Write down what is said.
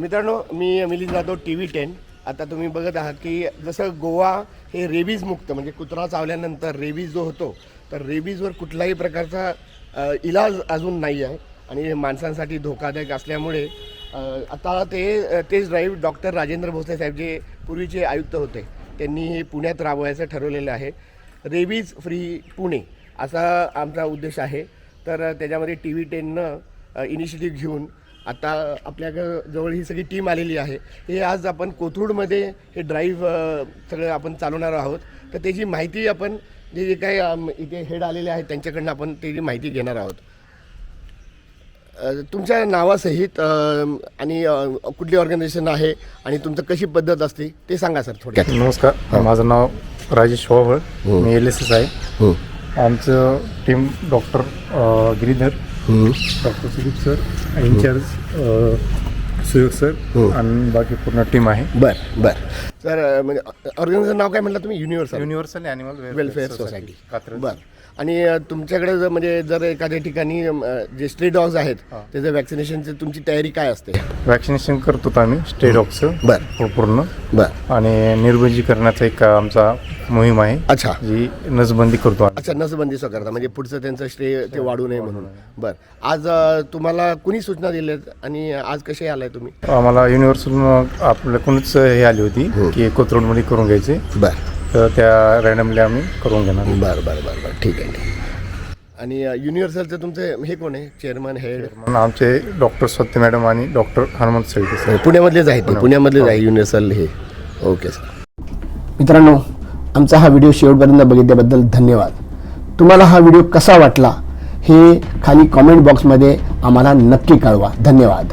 मित्रांनो मी Milind Jadhav T V ten. आता तुम्ही बघत आहात की जसं गोवा हे रेबीज मुक्त म्हणजे कुत्रा चावल्यानंतर रेबीज जो होतो तर रेबीजवर कुठलाही प्रकारचा इलाज अजून नाही आहे आणि माणसांसाठी धोकादायक असल्यामुळे आता ते तेच ड्राईव्ह डॉक्टर राजेंद्र भोसले साहेब जे पूर्वीचे आयुक्त होते त्यांनी हे पुण्यात राबवायचं ठरवलेलं आहे. रेबीज फ्री पुणे असा आमचा उद्देश आहे. तर त्याच्यामध्ये टी व्ही टेननं इनिशिएटिव्ह घेऊन आता आपल्या जवळ ही सगळी टीम आलेली आहे. हे आज आपण कोथरूडमध्ये हे ड्राईव्ह सगळं आपण चालवणार आहोत. तर त्याची माहिती आपण जे जे काही इथे हेड आलेले आहेत त्यांच्याकडनं आपण त्याची माहिती घेणार आहोत. तुमच्या नावासहित आणि कुठली ऑर्गनायझेशन आहे आणि तुमचं कशी पद्धत असते ते सांगा सर थोडक्यात. नमस्कार. माझं नाव राजेश शोभळ मी एल एस एस आहे. आमचं team doctor Giridhar. Doctor Sudeep sir incharge Suyog sir आणि बाकी पूर्ण टीम आहे. बरं बरं. सर म्हणजे ऑर्गनायझेशन नाव काय म्हटलं तुम्ही? Universal universal animal welfare society बरं. आणि तुमच्याकडे जर म्हणजे जर एखाद्या ठिकाणी जे स्ट्री डॉग्स आहेत त्याचं वॅक्सिनेशनची तुमची तयारी काय असते? वॅक्सिनेशन करतो आम्ही स्टे डॉगचं बरं. पूर्ण. बरं. आणि निर्बंधीकरणाचा एक आमचा मोहीम आहे. अच्छा. जी नसबंदी करतो अच्छा नसबंदी करता म्हणजे पुढचं त्यांचं श्रेय ते वाढू नये म्हणून. बरं. आज तुम्हाला कुणी सूचना दिल्यात? आणि आज कसे आलाय तुम्ही? आम्हाला युनिव्हर्सल आपल्याकडूनच हे आली होती की कोथरूडमध्ये करून घ्यायचे. बरं. तर त्या रॅन्डमली आम्ही करून घेणार. बरं बरं बरं बरं. ठीक आहे ठीक आहे. आणि युनिव्हर्सलचं तुमचं हे कोण आहे? चेअरमन हेड म्हणून आमचे डॉक्टर सत्य मॅडम आणि डॉक्टर हनुमंत सळके सर पुण्यामधलेच आहेत ते. पुण्यामधलेच आहे युनिव्हर्सल हे. ओके सर मित्रांनो आमचा हा व्हिडिओ शेवटपर्यंत बघितल्याबद्दल धन्यवाद. तुम्हाला हा व्हिडिओ कसा वाटला हे खाली कॉमेंट बॉक्समध्ये आम्हाला नक्की कळवा. धन्यवाद.